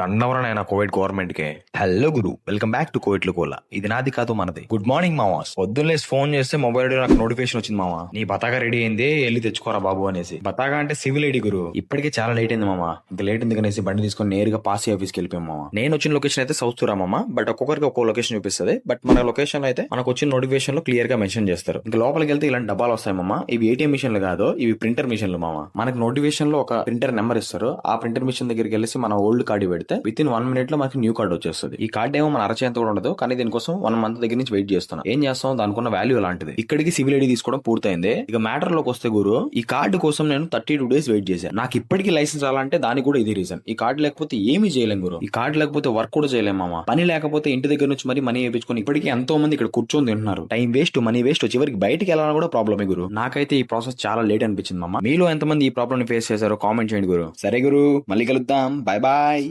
దండవరనైనా Covid government కే hello గురు welcome back to Covid కోలా. ఇది నాది కాదు మనది. గుడ్ మార్నింగ్ మామాస్ పొద్దున్నేసి ఫోన్ చేస్తే మొబైల్ నాకు నోటిఫికేషన్ వచ్చింది మామ నీ బతాగా రెడీ అయింది వెళ్ళి తెచ్చుకోరా బాబు అనేసి. బతాగా అంటే సివిల్ ఐడి గురు. ఇప్పటికే చాలా లేట్ అయింది మామ ఇంకా లేట్ ఉంది కనేసి బండి తీసుకొని నేరుగా పాసి ఆఫీస్కి వెళ్ళిపోయాం మామ నేను వచ్చిన లొకేషన్ అయితే సౌత్ మామ. బట్ ఒక్కొక్కరికి ఒక్కో లొకేషన్ చూపిస్తుంది. బట్ మన లొకేషన్ అయితే మనకు వచ్చిన నోటిఫికేషన్లో క్లియర్గా మెన్షన్ చేస్తారు. ఇంకా లోపలికి వెళ్తే ఇలాంటి డబ్బాలు వస్తాయి మామ. ఇవి ఏటీఎం మిషన్లు కాదు ఇవి ప్రింటర్ మిషన్లు మామ. మనకి నోటిఫికేషన్లో ఒక ప్రింటర్ నెంబర్ ఇస్తారు. ఆ ప్రింటర్ మిషన్ దగ్గరికి వెళ్ళేసి మన ఓల్డ్ కార్డు పెడితే విత్ ఇన్ వన్ మినిట్లో మనకి న్యూ కార్డ్ వచ్చేస్తుంది. ఈ కార్డ్ ఏమో మన అరచేంత కూడా ఉండదు కానీ దీనికోసం వన్ మంత్ దగ్గర నుంచి వెయిట్ చేస్తున్నాం. ఏం చేస్తాం? దానికున్న వాల్యూ అలాంటిది ఇక్కడికి సివిల్ ఐడి తీసుకోవడం పూర్తయింది. ఇక మ్యాటర్లోకి వస్తే గురు ఈ కార్డు కోసం నేను థర్టీ టూ డేస్ వెయిట్ చేశాను. నాకు ఇప్పటికీ లైసెన్స్ రాలంటే దానికి కూడా ఇది రీజన్ ఈ కార్డు లేకపోతే ఏమీ చేయలేం గురు. ఈ కార్డు లేకపోతే వర్క్ కూడా చేయలేం మామ. పని లేకపోతే ఇంటి దగ్గర నుంచి మరి మనీ వేయించుకొని ఇప్పటికీ ఎంతో మంది ఇక్కడ కూర్చొని తింటున్నారు. టైం వేస్ట్ మనీ వేస్ట్ చివరికి బయటికి వెళ్ళాలని కూడా ప్రాబ్లమే గురు. నాకైతే ఈ ప్రాసెస్ చాలా లేట్ అనిపించింది మామ. మీలో ఎంతమంది ఈ ప్రాబ్లమ్ ఫేస్ చేశారో కామెంట్ చేయండి గురు. సరే గురు మళ్ళీ కలుద్దాం. Bye bye